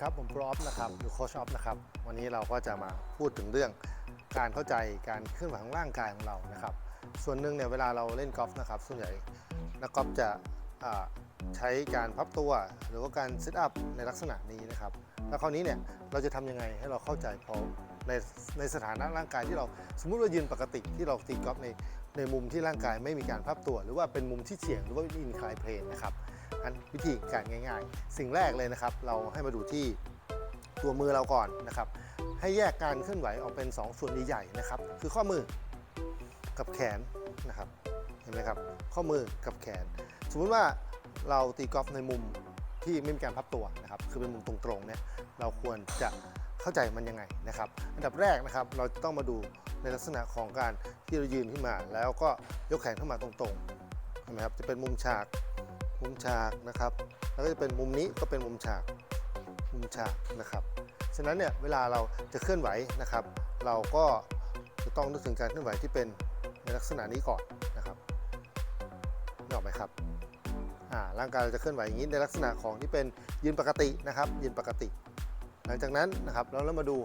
ครับผมโปรอฟนะครับหรือโคชออฟนะครับวันนี้เราก็จะมาพูดถึงเรื่องการเข้าใจการเคลื่อนไหวของร่างกายของเรานะครับ ส่วนหนึ่งเนี่ยเวลาเราเล่นกอล์ฟนะครับ ส่วนใหญ่นักกอล์ฟจะใช้การพับตัวหรือว่าการซิทอัพในลักษณะนี้นะครับแล้วคราวนี้เนี่ยเราจะทำยังไงให้เราเข้าใจพอในในสถานะร่างกายที่เราสมมุติว่ายืนปกติที่เราตีกอล์ฟในในมุมที่ร่างกายไม่มีการพับตัว หรือว่าเป็นมุมที่เฉียงหรือว่าอินคลายเพลนนะครับ อันวิธีการง่ายๆ สิ่งแรกเลยนะครับ เราให้มาดูที่ตัวมือเราก่อนนะครับ ให้แยกการเคลื่อนไหวออกเป็น 2 ส่วนใหญ่ๆนะครับ คือข้อมือกับแขนนะครับ เห็นไหมครับ ข้อมือกับแขน สมมุติว่าเราตีกอล์ฟในมุมที่ไม่มีการพับตัวนะครับ คือเป็นมุมตรงๆเนี่ย เราควรจะเข้าใจมันยังไงนะครับ อันดับแรกนะครับ เราจะต้องมาดูในลักษณะของการที่เรายืนขึ้นมา แล้วก็ยกแขนขึ้นมาตรงๆ เห็นไหมครับ จะเป็นมุมฉาก มุมฉากนะครับ แล้วก็จะเป็นมุมนี้ก็เป็นมุมฉาก มุมฉากนะครับ ฉะนั้นเนี่ยเวลาเราจะเคลื่อนไหวนะครับ เราก็จะต้องนึกถึงการเคลื่อนไหวที่เป็นในลักษณะนี้ก่อนนะครับนึกออกไหมครับอ่าร่างกายเราจะเคลื่อนไหวอย่างนี้ในลักษณะของที่เป็นยืนปกตินะครับ ยืนปกติ หลังจากนั้นนะครับเราเริ่มมาดู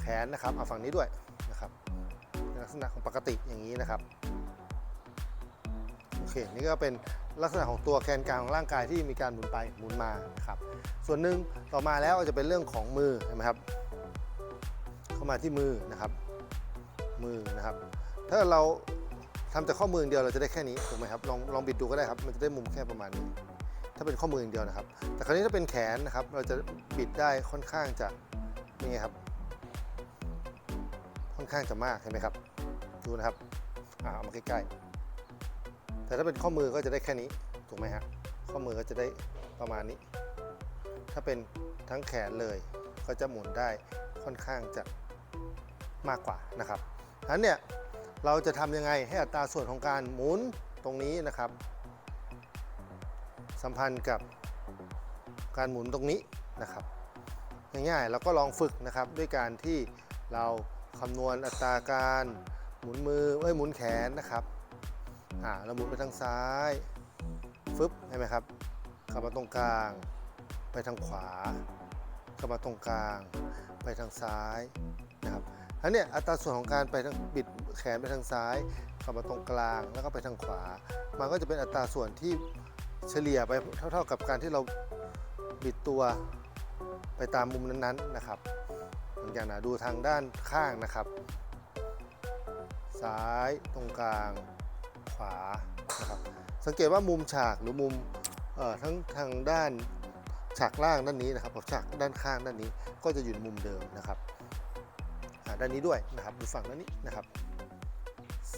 แขนนะครับเอาฝั่งนี้ด้วยนะครับในลักษณะของปกติอย่างนี้นะครับ เค นี่ก็เป็นลักษณะของตัวแกนกลางของร่างกายที่มีการหมุนไปหมุนมานะครับ ส่วนหนึ่งต่อมาแล้วจะเป็นเรื่องของมือเห็นไหมครับ เข้ามาที่มือนะครับ มือนะครับ ถ้าเราทำจากข้อมือเดียวเราจะได้แค่นี้ถูกไหมครับลองลองบิดดูก็ได้ครับ มันจะได้มุมแค่ประมาณนี้ ถ้าเป็นข้อมืออย่างเดียวนะครับ แต่คราวนี้ถ้าเป็นแขนนะครับ เราจะบิดได้ค่อนข้างจะนี่ไงครับ ค่อนข้างจะมากเห็นไหมครับ ดูนะครับอ่าเอามาใกล้ๆ แต่ถ้าเป็นข้อมือก็จะได้แค่นี้ถูกไหมฮะข้อมือก็จะได้ประมาณนี้ ถ้าเป็นทั้งแขนเลยก็จะหมุนได้ค่อนข้างจะมากกว่านะครับฉะนั้นเนี่ยเราจะทำยังไงให้อัตราส่วนของการหมุนตรงนี้นะครับ สัมพันธ์กับการหมุนตรงนี้นะครับง่ายๆเราก็ลองฝึกนะครับด้วยการที่เราคำนวณอัตราการหมุนมือเอ้ยหมุนแขนนะครับ อ่าเราหมุนไปทางซ้ายฟึบเห็นไหมครับเข้ามาตรงกลาง ไปทางขวาเข้ามาตรงกลาง ไปทางซ้ายนะครับอันนี้อัตราส่วนของการไปทางบิดแขนไปทางซ้ายเข้ามาตรงกลางแล้วก็ไปทางขวา มันก็จะเป็นอัตราส่วนที่เฉลี่ยไปเท่า ๆกับการที่เราบิดตัวไปตามมุมนั้นๆนะครับเหมือนกันนะดูทางด้านข้างนะครับ ซ้ายตรงกลาง ขวานะครับสังเกตว่ามุมฉากหรือมุมทั้งทางด้านฉากล่างด้านนี้นะครับกับฉากด้านข้างด้านนี้ก็จะอยู่ในมุมเดิมนะครับด้านนี้ด้วยนะครับดูฝั่งด้านนี้นะครับ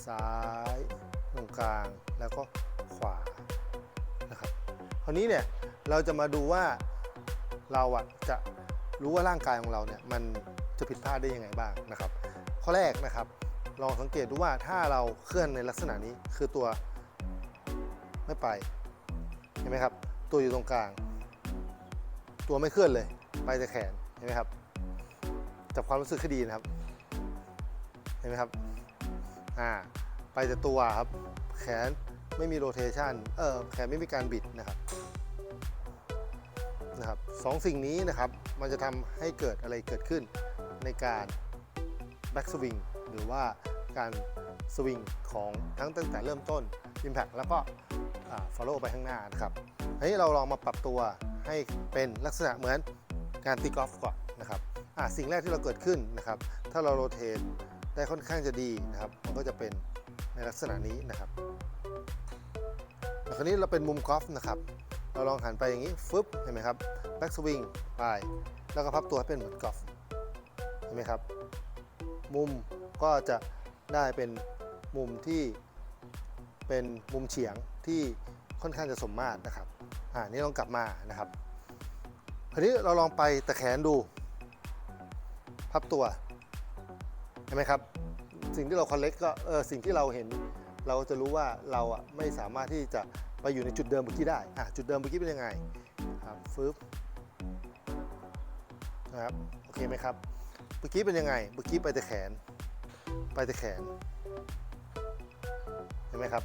ซ้ายตรงกลางแล้วก็ขวานะครับคราวนี้เนี่ยเราจะมาดูว่าเราอะจะรู้ว่าร่างกายของเราเนี่ยมันจะผิดพลาดได้ยังไงบ้างนะครับ ข้อแรกนะครับ ลองสังเกตดูว่าถ้าเราเคลื่อนในลักษณะนี้คือตัวไม่ไปเห็นไหมครับ ตัวอยู่ตรงกลาง ตัวไม่เคลื่อนเลย ไปแต่แขนเห็นไหมครับจับความรู้สึกให้ดีนะครับ เห็นไหมครับอ่าไปแต่ตัวครับ แขนไม่มีโรเทชันเออแขนไม่มีการบิดนะครับนะครับสองสิ่งนี้นะครับ มันจะทำให้เกิดอะไรเกิดขึ้นในการแบ็กสวิง หรือว่าการสวิงของทั้งตั้งแต่เริ่มต้น Impact แล้วก็อ่า Follow ไปข้างหน้านะครับทีนี้เราลองมาปรับตัวให้เป็นลักษณะเหมือนการตีกอล์ฟก่อนนะครับสิ่งแรกที่เราเกิดขึ้นนะครับ ถ้าเราโรเทตได้ค่อนข้างจะดีนะครับ มันก็จะเป็นในลักษณะนี้นะครับคราวนี้เราเป็นมุมกอล์ฟนะครับ เราลองหันไปอย่างนี้ฟึบเห็นไหมครับแบ็กสวิงไปแล้วก็พับตัวให้เป็นเหมือนกอล์ฟเห็นไหมครับ มุม ก็จะได้เป็นมุมที่เป็นมุมเฉียงที่ค่อนข้างจะสมมาตรนะครับ อ่า นี่ลองกลับมานะครับ คราวนี้เราลองไปตะแขนดู พับตัว เห็นไหมครับ สิ่งที่เราคอนเล็กก็ เออ สิ่งที่เราเห็น เราจะรู้ว่าเราอะไม่สามารถที่จะไปอยู่ในจุดเดิมเมื่อกี้ได้ อะจุดเดิมเมื่อกี้เป็นยังไง ครับฟึบนะครับ โอเคไหมครับ เมื่อกี้เป็นยังไง เมื่อกี้ไปแต่แขน ไปแต่แขน เห็นไหมครับ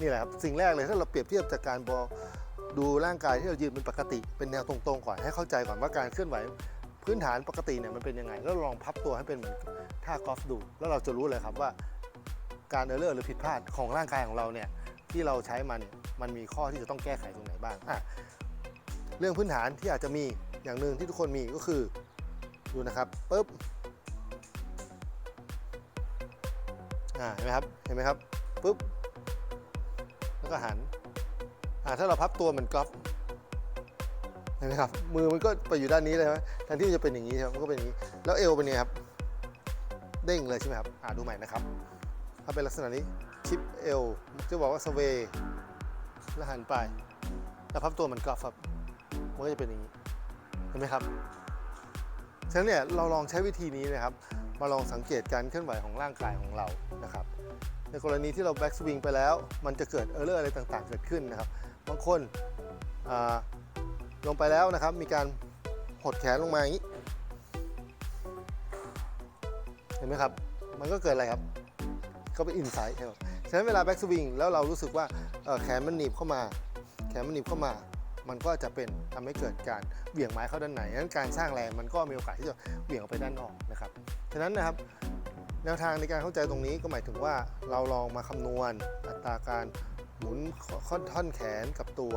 นี่แหละครับ สิ่งแรกเลยถ้าเราเปรียบเทียบจากการบอดูร่างกายที่เรายืนเป็นปกติ เป็นแนวตรงๆ ก่อนให้เข้าใจก่อนว่าการเคลื่อนไหว พื้นฐานปกติเนี่ยมันเป็นยังไง แล้วลองพับตัวให้เป็นเหมือนท่ากอล์ฟดู แล้วเราจะรู้เลยครับว่าการเออร์เลอร์หรือผิดพลาดของร่างกายของเราเนี่ยที่เราใช้มันมันมีข้อที่จะต้องแก้ไขตรงไหนบ้างอะเรื่องพื้นฐานที่อาจจะมีอย่างหนึ่งที่ทุกคนมีก็คือดูนะครับปุ๊บ อ่าเห็นไหมครับเห็นไหมครับปุ๊บแล้วก็หันอ่าถ้าเราพับตัวเหมือนกอล์ฟเห็นไหมครับมือมันก็ไปอยู่ด้านนี้เลยใช่ไหมแทนที่มันจะเป็นอย่างนี้ใช่ไหมมันก็เป็นอย่างนี้ แล้วเอวเป็นยังไงครับ เด้งเลยใช่ไหมครับอ่าดูใหม่นะครับ ถ้าเป็นลักษณะนี้ชิปเอวจะบอกว่าสเวย์แล้วหันไปแล้วพับตัวเหมันกรอบครับมันก็จะเป็นอย่างนี้เห็นไหมครับฉะนั้นเนี่ยเราลองใช้วิธีนี้นะครับ มาลองสังเกตการเคลื่อนไหวของร่างกายของเรานะครับ ในกรณีที่เราแบ็กสวิงไปแล้ว มันจะเกิดเออร์เลอร์อะไรต่างๆ เกิดขึ้นนะครับ บางคนลงไปแล้วนะครับ มีการหดแขนลงมาอย่างนี้ เห็นไหมครับ มันก็เกิดอะไรครับ ก็เป็นอินไซต์ครับฉะนั้นเวลาแบ็กสวิงแล้วเรารู้สึกว่าแขนมันหนีบเข้ามา แขนมันหนีบเข้ามา มันก็จะเป็นทำให้เกิดการเหวี่ยงไม้เข้าด้านในนั้นการสร้างแรงมันก็มีโอกาสที่จะเหวี่ยงออกไปด้านนอกนะครับฉะนั้นนะครับแนวทางในการเข้าใจตรงนี้ก็หมายถึงว่าเราลองมาคำนวณอัตราการหมุนค่อนท่อนแขนกับตัว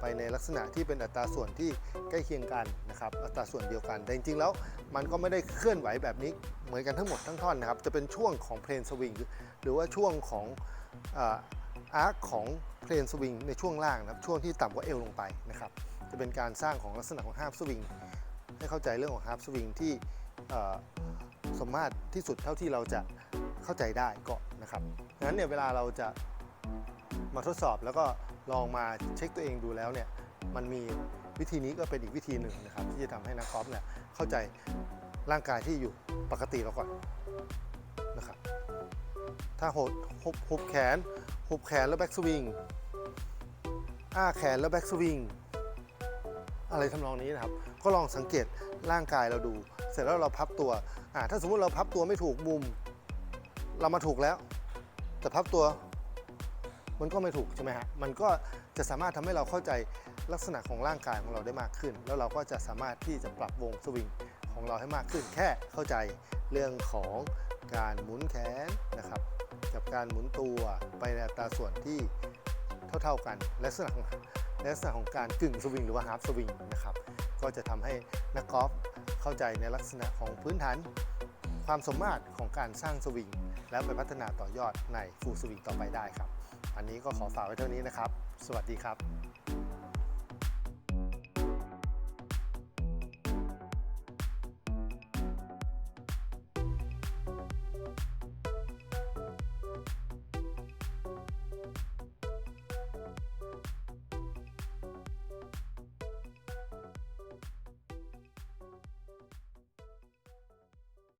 ไปในลักษณะที่เป็นอัตราส่วนที่ใกล้เคียงกันนะครับ อัตราส่วนเดียวกัน แต่จริงๆแล้วมันก็ไม่ได้เคลื่อนไหวแบบนี้เหมือนกันทั้งหมดทั้งท่อนนะครับ จะเป็นช่วงของเพลนสวิงหรือว่าช่วงของ อาร์คของเพลนสวิงในช่วงล่างนะครับช่วงที่ต่ำกว่าเอวลงไปนะครับจะเป็นการสร้างของลักษณะของฮาร์ s สวิงให้เข้าใจเรื่องของฮาร์ s สวิงที่สมมาตรที่สุดเท่าที่เราจะเข้าใจได้ก่อนะครับดังนั้นเนี่ยเวลาเราจะมาทดสอบแล้วก็ลองมาเช็คตัวเองดูแล้วเนี่ยมันมีวิธีนี้ก็เป็นอีกวิธีหนึ่งนะครับ ที่จะทำให้นักกอล์ฟเนี่ยเข้าใจร่างกายที่อยู่ปกติเราก่อนนะครับถ้าหดหุบแขน หุบแขนแล้วแบ็กสวิงอ้าแขนแล้วแบ็กสวิงอะไรทำนองนี้นะครับ ก็ลองสังเกตร่างกายเราดู เสร็จแล้วเราพับตัวอ่าถ้าสมมุติเราพับตัวไม่ถูกมุม เรามาถูกแล้ว แต่พับตัวมันก็ไม่ถูกใช่ไหมฮะ มันก็จะสามารถทำให้เราเข้าใจลักษณะของร่างกายของเราได้มากขึ้น แล้วเราก็จะสามารถที่จะปรับวงสวิงของเราให้มากขึ้น แค่เข้าใจเรื่องของการหมุนแขนนะครับ กับการหมุนตัวไปในอัตราส่วนที่เท่าๆกันลักษณะของลักษณะของการกึ่งสวิงหรือว่าฮาร์ฟสวิงนะครับก็จะทำให้นักกอล์ฟเข้าใจในลักษณะของพื้นฐานความสมมาตรของการสร้างสวิงแล้วไปพัฒนาต่อยอดในฟูลสวิงต่อไปได้ครับ อันนี้ก็ขอฝากไว้เท่านี้นะครับ สวัสดีครับ